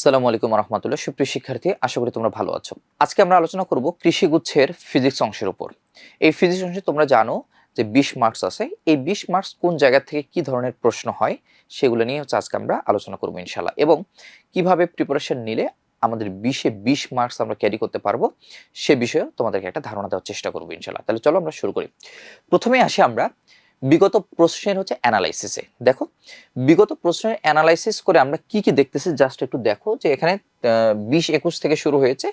সালামু আলাইকুম রহমতুল্লাহ। সুপ্রিয় শিক্ষার্থী, আশা করি তোমরা ভালো আছো। আজকে আমরা আলোচনা করব কৃষি গুচ্ছের ফিজিক্স অংশের উপর। এই ফিজিক্স অংশে তোমরা জানো যে বিশ মার্কস আছে। এই বিশ মার্কস কোন জায়গা থেকে কি ধরনের প্রশ্ন হয় সেগুলো নিয়ে হচ্ছে আজকে আমরা আলোচনা করব ইনশাল্লাহ এবং কীভাবে প্রিপারেশন নিলে আমাদের বিশে বিশ মার্কস আমরা ক্যারি করতে পারব সে বিষয়ে তোমাদেরকে একটা ধারণা দেওয়ার চেষ্টা করব ইনশাল্লাহ তাহলে চলো আমরা শুরু করি। প্রথমে আসি আমরা বিগত প্রশ্নের হচ্ছে অ্যানালাইসিসে দেখো, বিগত প্রশ্নের অ্যানালাইসিস করে আমরা কি কি দেখতেছি জাস্ট একটু দেখো যে এখানে বিশ একুশ থেকে শুরু হয়েছে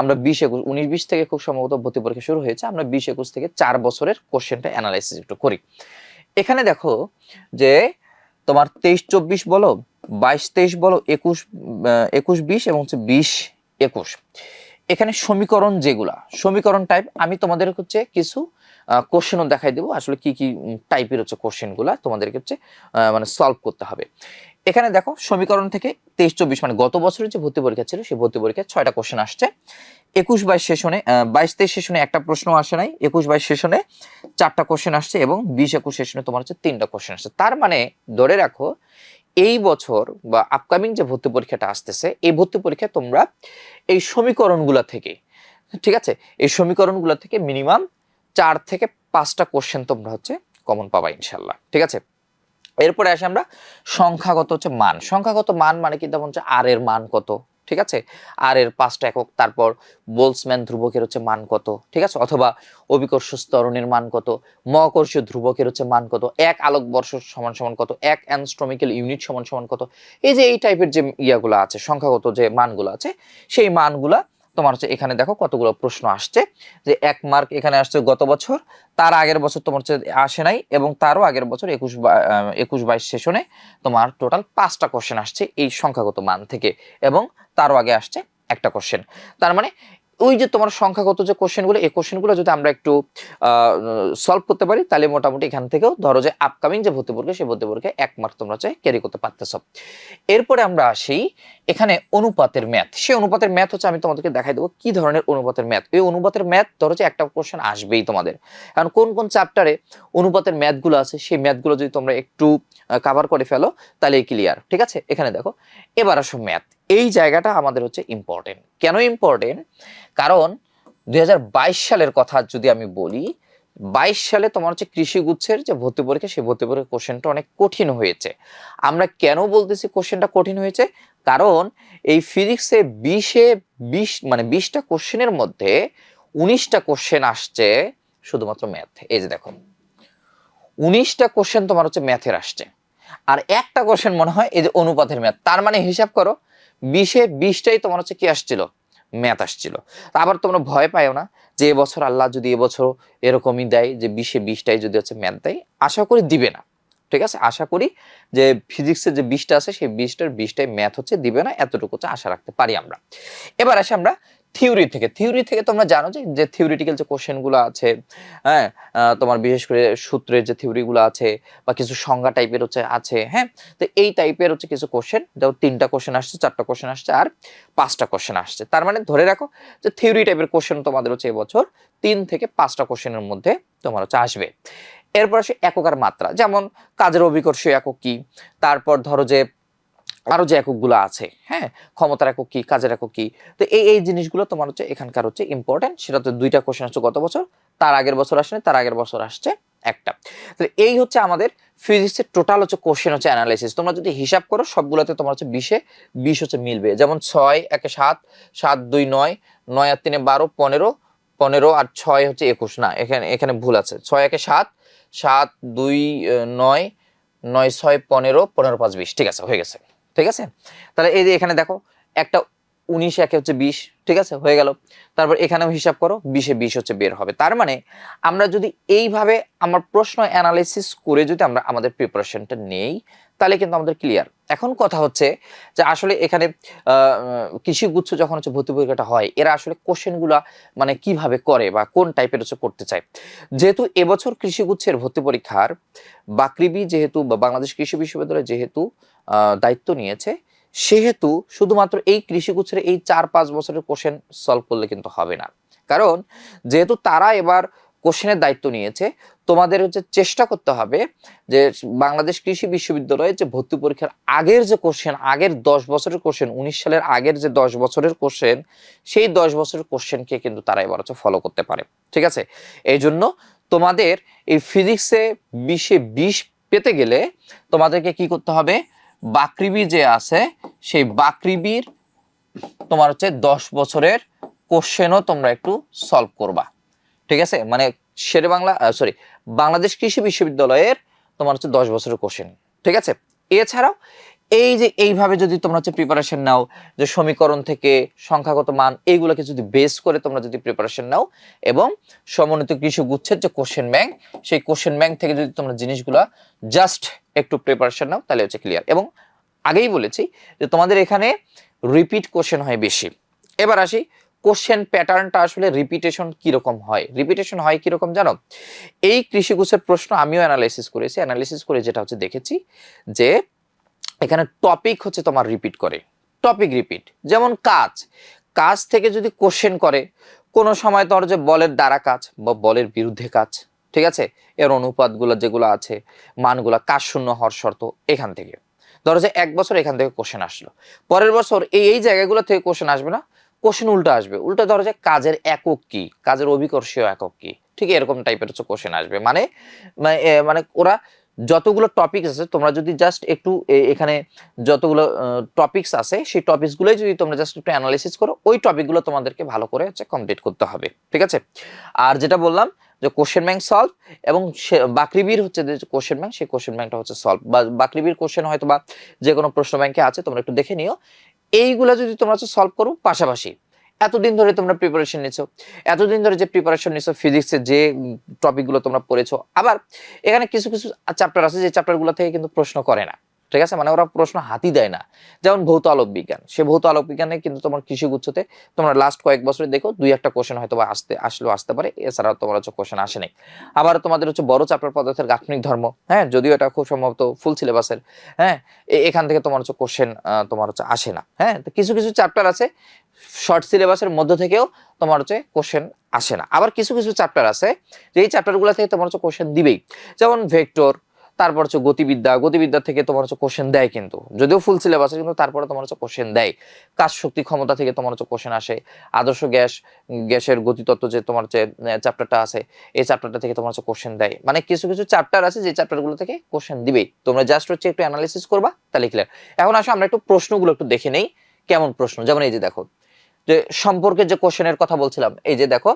আমরা বিশ একুশ, উনিশ, বিশ থেকে খুব সম্ভবত ভর্তি পরীক্ষা শুরু হয়েছে, আমরা বিশ একুশ থেকে চার বছরের কোশ্চেনটা অ্যানালাইসিস একটু করি। এখানে দেখো যে তোমার তেইশ, চব্বিশ বলো, বাইশ, তেইশ বলো, একুশ একুশ, বিশ এবং হচ্ছে বিশ, একুশ। এখানে সমীকরণ যেগুলা, সমীকরণ টাইপ আমি তোমাদের হচ্ছে কিছু কোশ্চেনও দেখাই দেবো। আসলে কি কি টাইপের হচ্ছে কোশ্চেনগুলা তোমাদেরকে হচ্ছে মানে সলভ করতে হবে। এখানে দেখো, সমীকরণ থেকে তেইশ, চব্বিশ মানে গত বছরের যে ভর্তি পরীক্ষা ছিল, সেই ভর্তি পরীক্ষায় ছয়টা কোশ্চেন আসছে। একুশ বাইশ সেশনে বাইশ তেইশ সেশনে একটা প্রশ্ন আসে নাই। একুশ বাইশ সেশনে চারটা কোশ্চেন আসছে এবং বিশ একুশ সেশনে তোমার হচ্ছে তিনটা কোশ্চেন আসছে। তার মানে ধরে রাখো, এই বছর বা আপকামিং যে ভর্তি পরীক্ষাটা আসতেছে, এই ভর্তি পরীক্ষায় তোমরা এই সমীকরণগুলো থেকে, ঠিক আছে? এই সমীকরণগুলো থেকে মিনিমাম চার থেকে পাঁচটা কোশ্চেন তোমরা হচ্ছে কমন পাবা ইনশাল্লাহ ঠিক আছে? এরপরে আসে আমরা সংখ্যাগত হচ্ছে মান। সংখ্যাগত মান মানে কি? যেমন হচ্ছে আর এর মান কত? ঠিক আছে? আর এর পাঁচটা একক, তারপর বোলসম্যান ধ্রুবকের হচ্ছে মান কত? ঠিক আছে? অথবা অভিকর্ষ স্তরণের মান কত? মহাকর্ষীয় ধ্রুবকের হচ্ছে মান কত? এক আলোক বর্ষ সমান সমান কত? এক অ্যানস্ট্রমিক্যাল ইউনিট সমান সমান কত? এই যে এই টাইপের যে ইয়াগুলো আছে, সংখ্যাগত যে মানগুলো আছে, সেই মানগুলা তোমার হচ্ছে এখানে দেখো কতগুলো প্রশ্ন আসছে, যে এক মার্ক এখানে আসছে গত বছর, তার আগের বছর তোমার হচ্ছে আসে নাই এবং তারও আগের বছর একুশ একুশ বাইশ সেশনে তোমার টোটাল পাঁচটা কোশ্চেন আসছে এই সংখ্যাগত মান থেকে এবং তারও আগে আসছে একটা কোশ্চেন তার মানে ওই যে তোমার সংখ্যাগত যে কোশ্চেনগুলো এই কোশ্চেনগুলো যদি আমরা একটু সলভ করতে পারি, তাহলে মোটামুটি এখান থেকেও ধরো যে আপকামিং যে ভর্তি পরীক্ষা, সেই ভর্তি পরীক্ষায় এক মার্ক তোমরা হচ্ছে ক্যারি করতে পারতেছ। এরপরে আমরা আসি এখানে অনুপাতের ম্যাথ সেই অনুপাতের ম্যাথ হচ্ছে আমি তোমাদেরকে দেখাই দেবো কি ধরনের অনুপাতের ম্যাথ এই অনুপাতের ম্যাথ ধরো যে একটা কোশ্চেন আসবেই তোমাদের। কারণ কোন কোন চ্যাপ্টারে অনুপাতের ম্যাথগুলো আছে, সেই ম্যাথগুলো যদি তোমরা একটু কাভার করে ফেলো, তাহলে ক্লিয়ার ঠিক আছে? এখানে দেখো। এবার আসো ম্যাথ এই জায়গাটা আমাদের হচ্ছে ইম্পর্টেন্ট কেন ইম্পর্টেন্ট কারণ দুই হাজার বাইশ সালের কথা যদি আমি বলি, বাইশ সালে তোমার হচ্ছে কৃষি গুচ্ছের যে ভর্তি পরীক্ষা, সেই ভর্তি পরীক্ষা কোশ্চেনটা অনেক কঠিন হয়েছে। আমরা কেন বলতেছি কোশ্চেনটা কঠিন হয়েছে? কারণ এই ফিজিক্সে বিশে বিশ মানে বিশটা কোশ্চেনের মধ্যে উনিশটা কোশ্চেন আসছে শুধুমাত্র ম্যাথ এই যে দেখো, উনিশটা কোশ্চেন তোমার হচ্ছে ম্যাথের আসছে। আর একটা কোশ্চেন মনে হয় এই যে অনুপাতের ম্যাথ তার মানে হিসাব করো, বিশে বিশটাই তোমার হচ্ছে কি আসছিল? ম্যাথ আসছিল। আবার তোমরা ভয় পাইও না যে এবছর আল্লাহ যদি এবছর এরকমই দেয় যে বিশে বিশটাই যদি হচ্ছে ম্যাথ দেয়, আশা করি দিবে না। ঠিক আছে? আশা করি যে ফিজিক্সের যে বিশটা আছে, সেই বিশটার বিশটাই ম্যাথ হচ্ছে, দিবে না, এতটুকু হচ্ছে আশা রাখতে পারি আমরা। এবার আসে আমরা থিওরি থেকে। থিওরি থেকে তোমরা জানো যে যে থিওরিটিক্যাল যে কোশ্চেনগুলো আছে হ্যাঁ তোমার বিশেষ করে সূত্রের যে থিওরিগুলো আছে, বা কিছু সংজ্ঞা টাইপের হচ্ছে আছে হ্যাঁ? তো এই টাইপের হচ্ছে কিছু কোশ্চেন যেমন তিনটা কোশ্চেন আসছে, চারটা কোশ্চেন আসছে, আর পাঁচটা কোশ্চেন আসছে। তার মানে ধরে রাখো যে থিওরি টাইপের কোশ্চেন তোমাদের হচ্ছে এবছর তিন থেকে পাঁচটা কোশ্চেনের মধ্যে তোমার হচ্ছে আসবে। এরপর আসে একক আর মাত্রা। যেমন কাজের অভিকর্ষীয় একক কি? তারপর ধরো যে আরও যে এককগুলো আছে হ্যাঁ? ক্ষমতার একক কি, কাজের একক কি? তো এই এই জিনিসগুলো তোমার হচ্ছে এখানকার হচ্ছে ইম্পর্টেন্ট সেটা তো দুইটা কোশ্চেন আসছে গত বছর, তার আগের বছর আসেনি তার আগের বছর আসছে একটা। তাহলে এই হচ্ছে আমাদের ফিজিক্সের টোটাল হচ্ছে কোশ্চেন হচ্ছে অ্যানালাইসিস তোমরা যদি হিসাব করো, সবগুলোতে তোমার হচ্ছে বিশে, বিশ হচ্ছে মিলবে। যেমন ছয়, একে সাত সাত, দুই, নয় নয় আর তিনে বারো, পনেরো পনেরো আর ছয় হচ্ছে একুশ। না, এখানে এখানে ভুল আছে। ছয়, একে সাত সাত, দুই নয় নয়, ছয়, পনেরো পনেরো, পাঁচ, বিশ। ঠিক আছে, হয়ে গেছে। ঠিক আছে? তাহলে এই যে এখানে দেখো, একটা উনিশে, একে হচ্ছে বিশ। ঠিক আছে? হয়ে গেল। তারপর এখানেও হিসাব করো, বিশে বিশ হচ্ছে বের হবে। তার মানে আমরা যদি এইভাবে আমার প্রশ্ন অ্যানালিসিস করে যদি আমরা আমাদের প্রিপারেশনটা নেই তাহলে কিন্তু আমাদের ক্লিয়ার এখন কথা হচ্ছে যে আসলে এখানে কৃষি গুচ্ছ যখন হচ্ছে ভর্তি পরীক্ষাটা হয়, এরা আসলে কোশ্চেনগুলা মানে কীভাবে করে বা কোন টাইপের হচ্ছে করতে চায়। যেহেতু এবছর কৃষি গুচ্ছের ভর্তি পরীক্ষার বাকৃবি যেহেতু বা বাংলাদেশ কৃষি বিশ্ববিদ্যালয় যেহেতু দায়িত্ব নিয়েছে, সেহেতু শুধুমাত্র এই কৃষিগুচ্ছের এই চার পাঁচ বছরের কোশ্চেন সলভ করলে কিন্তু হবে না। কারণ যেহেতু তারা এবার কোশ্চেনের দায়িত্ব নিয়েছে। তোমাদের হচ্ছে চেষ্টা করতে হবে যে বাংলাদেশ কৃষি বিশ্ববিদ্যালয়ে যে ভর্তি পরীক্ষার আগের যে কোশ্চেন, আগের দশ বছরের কোশ্চেন, উনিশ সালের আগের যে দশ বছরের কোশ্চেন, সেই দশ বছরের কোশ্চেনকে কিন্তু তারা এবার হচ্ছে ফলো করতে পারে। ঠিক আছে? এই জন্য তোমাদের এই ফিজিক্সে বিশে বিশ পেতে গেলে তোমাদেরকে কি করতে হবে? বাকৃবি যে আছে, সেই বাকৃবির তোমার হচ্ছে দশ বছরের কোশ্চেনও তোমরা একটু সলভ করবা। ঠিক আছে? মানে শেরে বাংলা সরি বাংলাদেশ কৃষি বিশ্ববিদ্যালয়ের তোমার হচ্ছে দশ বছরের কোশ্চেন ঠিক আছে? এছাড়াও এই যে এইভাবে যদি তোমরা হচ্ছে প্রিপারেশন নাও, যে সমীকরণ থেকে সংখ্যাগত মান, এইগুলোকে যদি বেস করে তোমরা যদি প্রিপারেশন নাও, এবং সমন্বিত কৃষি গুচ্ছের যে কোশ্চেন ব্যাংক সেই কোশ্চেন ব্যাংক থেকে যদি তোমরা জিনিসগুলো জাস্ট একটু প্রিপারেশন নাও, তাহলে হচ্ছে ক্লিয়ার এবং আগেই বলেছি যে তোমাদের এখানে রিপিট কোশ্চেন হয় বেশি। এবার আসি কোশ্চেন প্যাটার্নটা আসলে রিপিটেশন কীরকম হয়? রিপিটেশন হয় কীরকম জানো? এই কৃষিগুচ্ছের প্রশ্ন আমিও অ্যানালাইসিস করেছি। অ্যানালাইসিস করে যেটা হচ্ছে দেখেছি যে এখানে টপিক হচ্ছে তোমার রিপিট করে। টপিক রিপিট যেমন কাজ। কাজ থেকে যদি কোশ্চেন করে, কোনো সময় তোর যে বলের দ্বারা কাজ বা বলের বিরুদ্ধে কাজ, ঠিক আছে? এর অনুপাতগুলো যেগুলো আছে, মানগুলো কাজ শূন্য হওয়ার শর্ত এখান থেকে। ধরো যে এক বছর এখান থেকে কোশ্চেন আসলো। পরের বছর এই এই জায়গাগুলো থেকে কোশ্চেন আসবে না। কোশ্চেন উল্টো আসবে। উল্টো ধরো যে কাজের একক কি? কাজের অভিকর্ষীয় একক কি? ঠিক এরকম টাইপের হচ্ছে কোশ্চেন আসবে। মানে মানে, মানে ওরা যতগুলো টপিকস আছে তোমরা যদি জাস্ট একটু এখানে যতগুলো টপিকস আছে সেই টপিকসগুলোই যদি তোমরা জাস্ট একটু অ্যানালাইসিস করো ওই টপিকগুলো তোমাদেরকে ভালো করে হচ্ছে কমপ্লিট করতে হবে। ঠিক আছে? আর যেটা বললাম যে কোশ্চেন ব্যাংক সলভ এবং সে- বাকৃবির হচ্ছে যে কোশ্চেন ব্যাংক সেই কোশ্চেন ব্যাংকটা হচ্ছে সলভ বা বাকৃবির কোশ্চেন হয়তো বা যে কোনো প্রশ্ন ব্যাংকে আছে তোমরা একটু দেখে নিও। এইগুলো যদি তোমরা সলভ করো পাশাপাশি। এতদিন ধরে তোমরা প্রিপারেশন নিছো। এতদিন ধরে যে প্রিপারেশন নিছো ফিজিক্সের যে টপিকগুলো তোমরা পড়েছো। আবার এখানে কিছু কিছু চ্যাপ্টার আছে যে চ্যাপ্টারগুলো থেকে কিন্তু প্রশ্ন করে না। ঠিক আছে? মানে ওরা প্রশ্ন হাতি দেয় না। যেমন ভৌত আলোক বিজ্ঞান। সে ভৌত আলোক বিজ্ঞানে কিন্তু তোমার কৃষি গুচ্ছতে তোমরা লাস্ট কয়েক বছরে দেখো, দুই একটা কোশ্চেন হয়তো আসতে, আসলেও আসতে পারে। এছাড়া তোমার হচ্ছে কোশ্চেন আসে নাই। আবার তোমাদের হচ্ছে বড় চ্যাপ্টার পদার্থের গাঠনিক ধর্ম হ্যাঁ? যদিও এটা খুব সম্ভবত ফুল সিলেবাসের হ্যাঁ? এখান থেকে তোমার হচ্ছে কোশ্চেন তোমার হচ্ছে আসে না হ্যাঁ? তো কিছু কিছু চ্যাপ্টার আছে। শর্ট সিলেবাসের মধ্য থেকেও তোমার হচ্ছে কোশ্চেন আসে না। আবার কিছু কিছু চ্যাপ্টার আছে, যে এই চ্যাপ্টারগুলো থেকে তোমার হচ্ছে কোশ্চেন দিবেই। যেমন ভেক্টর তারপর হচ্ছে গতিবিদ্যা গতিবিদ্যা থেকে তোমার হচ্ছে কোশ্চেন দেয় কিন্তু। যদিও ফুল সিলেবাসে কিন্তু তারপরে তোমার হচ্ছে কোশ্চেন দেয়। কাজ শক্তি ক্ষমতা থেকে তোমার হচ্ছে কোশ্চেন আসে। আদর্শ গ্যাস, গ্যাসের গতিতত্ত্ব যে তোমার হচ্ছে চ্যাপ্টারটা আছে, এই চ্যাপ্টারটা থেকে তোমার হচ্ছে কোশ্চেন দেয়। মানে কিছু কিছু চ্যাপ্টার আছে যে চ্যাপ্টারগুলো থেকে কোশ্চেন দিবেই। তোমরা জাস্ট হচ্ছে একটু অ্যানালিসিস করবা, তাহলে ক্লিয়ার এখন আসো, আমরা একটু প্রশ্নগুলো একটু দেখে নেই। কেমন প্রশ্ন? যেমন এই যে দেখো, যে সম্পর্কের যে কোশ্চেনের কথা বলছিলাম, এই যে দেখো,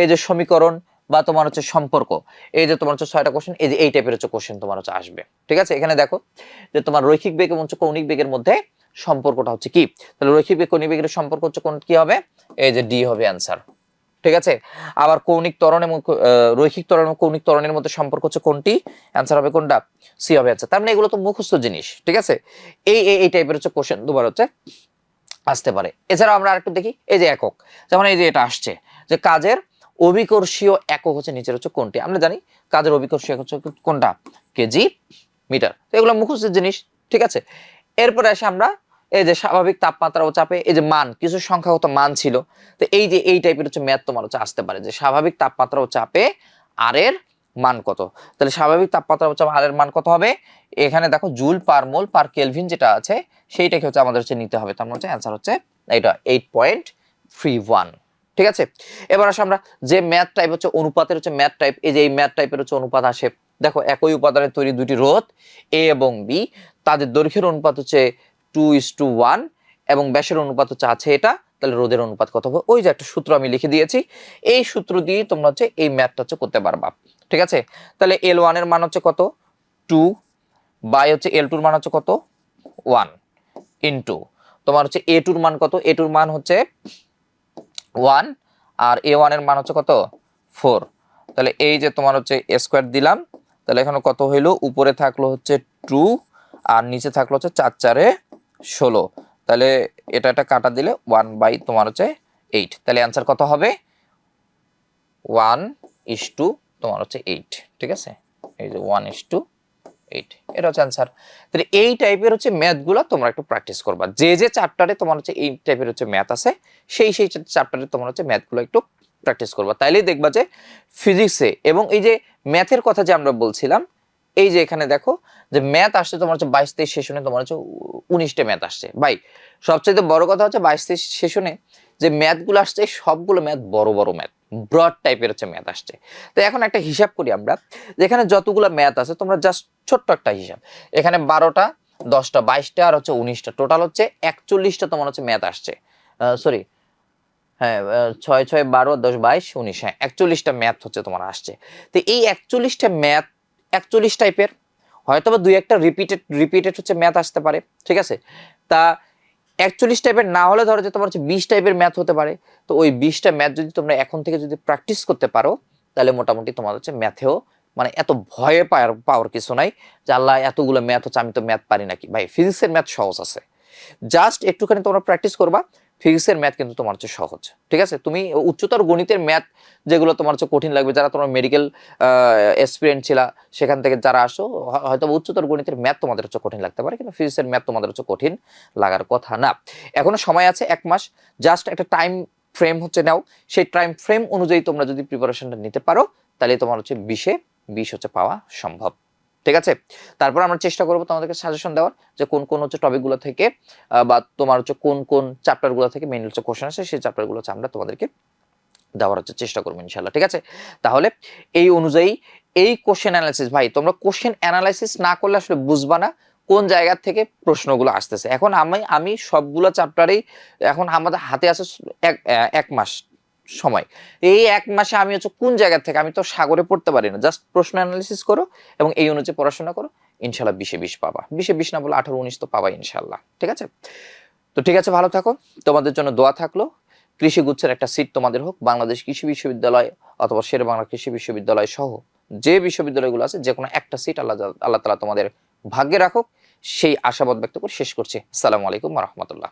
এই যে সমীকরণ বা তোমার হচ্ছে সম্পর্ক। এই যে তোমার হচ্ছে ছয়টা কোশ্চেন এই যে এই টাইপের হচ্ছে কোশ্চেন তোমার হচ্ছে আসবে। ঠিক আছে? এখানে দেখো যে তোমার রৈখিক বেগ এবং হচ্ছে কৌণিক বেগের মধ্যে সম্পর্কটা হচ্ছে কি? তাহলে রৈখিক বেগ, কৌণিক বেগের সম্পর্ক হচ্ছে কোন কি হবে? এই যে ডি হবে অ্যান্সার ঠিক আছে? আবার কৌণিক ত্বরণ এবং রৈখিক ত্বরণ এবং কৌণিক ত্বরণের মধ্যে সম্পর্ক হচ্ছে কোনটি? অ্যান্সার হবে কোনটা? সি হবে অ্যান্সার তার মানে এগুলো তো মুখস্থ জিনিস। ঠিক আছে? এই এই- টাইপের হচ্ছে কোশ্চেন দুবার হচ্ছে আসতে পারে। এছাড়াও আমরা আরেকটু দেখি। এই যে একক। যেমন এই যে এটা আসছে। যে কাজের অভিকর্ষীয় একক হচ্ছে নিচের হচ্ছে কোনটি? আমরা জানি কাজের অভিকর্ষীয় একক হচ্ছে কোনটা? কেজি মিটার তো এগুলো মুখস্থের জিনিস, ঠিক আছে? এরপরে আসে আমরা এই যে স্বাভাবিক তাপমাত্রা ও চাপে, এই যে মান, কিছু সংখ্যাগত মান ছিল। তো এই যে এই টাইপের হচ্ছে ম্যাথ তোমার হচ্ছে আসতে পারে যে স্বাভাবিক তাপমাত্রা ও চাপে আর এর মান কত? তাহলে স্বাভাবিক তাপমাত্রা ও চাপে আর এর মান কত হবে? এখানে দেখো joule per mole per kelvin যেটা আছে, সেইটাকে হচ্ছে আমাদের হচ্ছে নিতে হবে। তার মানে হচ্ছে অ্যান্সার হচ্ছে এটা এইট পয়েন্ট থ্রি ওয়ান ঠিক আছে? এবার আসে আমরা যে ম্যাথ টাইপ হচ্ছে অনুপাতের হচ্ছে ম্যাথ টাইপ এই যে এই ম্যাথ টাইপের হচ্ছে অনুপাত আসে। দেখো, একই উপাদানের তৈরি দুটি রোধ এ এবং বি তাদের দৈর্ঘ্যের অনুপাত হচ্ছে টু ইস টু ওয়ান এবং ব্যাসের অনুপাত হচ্ছে আছে এটা, তাহলে রোধের অনুপাত কত হবে? ওই যে একটা সূত্র আমি লিখে দিয়েছি। এই সূত্র দিয়ে তোমরা হচ্ছে এই ম্যাথটা হচ্ছে করতে পারবা। ঠিক আছে? তাহলে এল ওয়ানের মান হচ্ছে কত? টু বাই হচ্ছে এল টুর মান হচ্ছে কত? ওয়ান ইন্টু তোমার হচ্ছে এ টুর মান কত? এ টুর মান হচ্ছে ওয়ান আর এ ওয়ানের মান হচ্ছে কত? ফোর। তাহলে এই যে তোমার হচ্ছে এ স্কোয়ার দিলাম, তাহলে এখানে কত হইল? উপরে থাকল হচ্ছে টু আর নিচে থাকল হচ্ছে চার চারে ষোলো। তাহলে এটা একটা কাটা দিলে ওয়ান বাই তোমার হচ্ছে এইট। তাহলে অ্যান্সার কত হবে? ওয়ান ইস টু তোমার হচ্ছে এইট। ঠিক আছে? এই যে ওয়ান ইস টু এইট এটা হচ্ছে অ্যান্সার তাহলে এই টাইপের হচ্ছে ম্যাথগুলো তোমরা একটু প্র্যাকটিস করবা। যে যে চ্যাপ্টারে তোমার হচ্ছে এই টাইপের হচ্ছে ম্যাথ আছে, সেই সেই চ্যাপ্টারে তোমার হচ্ছে ম্যাথগুলো একটু প্র্যাকটিস করবা। তাইলেই দেখবা যে ফিজিক্সে এবং এই যে ম্যাথের কথা যে আমরা বলছিলাম, এই যে এখানে দেখো যে ম্যাথ আসছে তোমার হচ্ছে বাইশ তেইশ সেশনে তোমার হচ্ছে উনিশটা ম্যাথ আসছে। ভাই সবচেয়ে বড় কথা হচ্ছে বাইশ তেইশ সেশনে যে ম্যাথগুলো আসছে, সবগুলো ম্যাথ বড় বড় ম্যাথ ব্রড টাইপের হচ্ছে ম্যাথ আসছে। তো এখন একটা হিসাব করি আমরা, যেখানে যতগুলো ম্যাথ আছে, তোমরা জাস্ট ছোট্ট একটা হিসাব। এখানে বারোটা, দশটা, বাইশটা, আর হচ্ছে উনিশটা। টোটাল হচ্ছে একচল্লিশটা তোমার হচ্ছে ম্যাথ আসছে। সরি হ্যাঁ ছয় ছয়, বারো, দশ, বাইশ, উনিশ হ্যাঁ একচল্লিশটা ম্যাথ হচ্ছে তোমার আসছে। তো এই একচল্লিশটা ম্যাথ একচল্লিশ টাইপের হয়তো বা দুই একটা রিপিটেড রিপিটেড হচ্ছে ম্যাথ আসতে পারে, ঠিক আছে? তা একচল্লিশ টাইপের না হলে ধরো যে তোমার হচ্ছে বিশ টাইপের ম্যাথ হতে পারে। তো ওই বিশটা ম্যাথ যদি তোমরা এখন থেকে যদি প্র্যাকটিস করতে পারো, তাহলে মোটামুটি তোমার হচ্ছে ম্যাথেও মানে এত ভয়ে পাওয়ার পাওয়ার কিছু নাই যে আল্লাহ এতগুলো ম্যাথ হচ্ছে, আমি তো ম্যাথ পারি নাকি? ভাই ফিজিক্সের ম্যাথ সহজ আছে। জাস্ট একটুখানি তোমরা প্র্যাকটিস করবা। ফিজিক্সের ম্যাথ কিন্তু তোমার হচ্ছে সহজ। ঠিক আছে? তুমি উচ্চতর গণিতের ম্যাথ যেগুলো তোমার হচ্ছে কঠিন লাগবে, যারা তোমার মেডিকেল এক্সপিরিয়েন্স ছিল, সেখান থেকে যারা আসো হয়তো উচ্চতর গণিতের ম্যাথ তোমাদের হচ্ছে কঠিন লাগতে পারে, কিন্তু ফিজিক্সের ম্যাথ তোমাদের হচ্ছে কঠিন লাগার কথা না। এখনও সময় আছে এক মাস জাস্ট একটা টাইম ফ্রেম হচ্ছে নাও। সেই টাইম ফ্রেম অনুযায়ী তোমরা যদি প্রিপারেশনটা নিতে পারো, তাহলে তোমার হচ্ছে বিশে, বিশ হচ্ছে পাওয়া সম্ভব। ঠিক আছে? তারপর আমরা চেষ্টা করব তোমাদেরকে সাজেশন দেওয়ার যে কোন কোন হচ্ছে টপিকগুলো থেকে বা তোমার হচ্ছে কোন কোন চ্যাপ্টারগুলো থেকে মেন হচ্ছে কোশ্চেন আসে, সেই চ্যাপ্টারগুলো হচ্ছে আমরা তোমাদেরকে দেওয়ার হচ্ছে চেষ্টা করব ইনশাল্লাহ ঠিক আছে? তাহলে এই অনুযায়ী এই কোশ্চেন অ্যানালাইসিস ভাই, তোমরা কোশ্চেন অ্যানালাইসিস না করলে আসলে বুঝবা না কোন জায়গা থেকে প্রশ্নগুলো আসতেছে। এখন আমি আমি সবগুলো চ্যাপ্টারেই এখন আমাদের হাতে আছে এক এক মাস সময়। এই এক মাসে আমি হচ্ছে কোন জায়গা থেকে, আমি তো সাগরে পড়তে পারি না। জাস্ট প্রশ্ন অ্যানালিসিস করো এবং এই অনুযায়ী পড়াশোনা করো। ইনশাল্লাহ বিশে বিশ পাবা। বিশে বিশ না বলে আঠারো উনিশ তো পাবা ইনশাল্লাহ। ঠিক আছে? তো ঠিক আছে, ভালো থাকো। তোমাদের জন্য দোয়া থাকল। কৃষি গুচ্ছের একটা সিট তোমাদের হোক। বাংলাদেশ কৃষি বিশ্ববিদ্যালয় অথবা শের বাংলা কৃষি বিশ্ববিদ্যালয় সহ যে বিশ্ববিদ্যালয়গুলো আছে যে কোনো একটা সিট আল্লাহ আল্লাহ তালা তোমাদের ভাগ্যে রাখুক। সেই আশাবাদ ব্যক্ত করে শেষ করছি। সালামু আলাইকুম রহমতুল্লাহ।